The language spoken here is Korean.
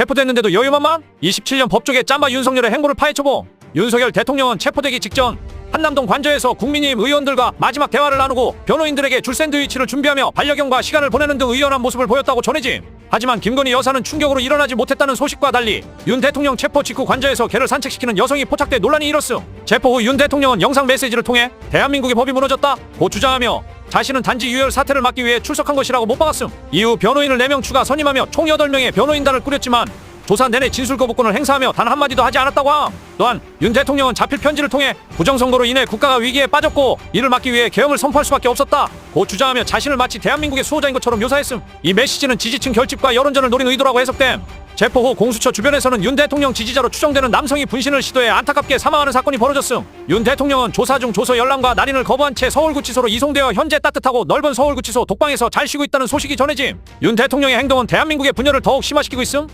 체포됐는데도 여유만만? 27년 법조계 짬바 윤석열의 행보를 파헤쳐보. 윤석열 대통령은 체포되기 직전 한남동 관저에서 국민의힘 의원들과 마지막 대화를 나누고 변호인들에게 줄 샌드위치를 준비하며 반려견과 시간을 보내는 등 의연한 모습을 보였다고 전해짐. 하지만 김건희 여사는 충격으로 일어나지 못했다는 소식과 달리 윤 대통령 체포 직후 관저에서 개를 산책시키는 여성이 포착돼 논란이 일었음. 체포 후 윤 대통령은 영상 메시지를 통해 대한민국의 법이 무너졌다 고 주장하며 자신은 단지 유혈 사태를 막기 위해 출석한 것이라고 못 박았음. 이후 변호인을 4명 추가 선임하며 총 8명의 변호인단을 꾸렸지만 조사 내내 진술 거부권을 행사하며 단 한마디도 하지 않았다고 함. 또한 윤 대통령은 자필 편지를 통해 부정선거로 인해 국가가 위기에 빠졌고 이를 막기 위해 계엄을 선포할 수밖에 없었다. 고 주장하며 자신을 마치 대한민국의 수호자인 것처럼 묘사했음. 이 메시지는 지지층 결집과 여론전을 노린 의도라고 해석됨. 후 공수처 주변에서는 윤 대통령 지지자로 추정되는 남성이 분신을 시도해 안타깝게 사망하는 사건이 벌어졌음. 윤 대통령은 조사 중 조서 열람과 날인을 거부한 채 서울구치소로 이송되어 현재 따뜻하고 넓은 서울구치소 독방에서 잘 쉬고 있다는 소식이 전해짐. 윤 대통령의 행동은 대한민국의 분열을 더욱 심화시키고 있음.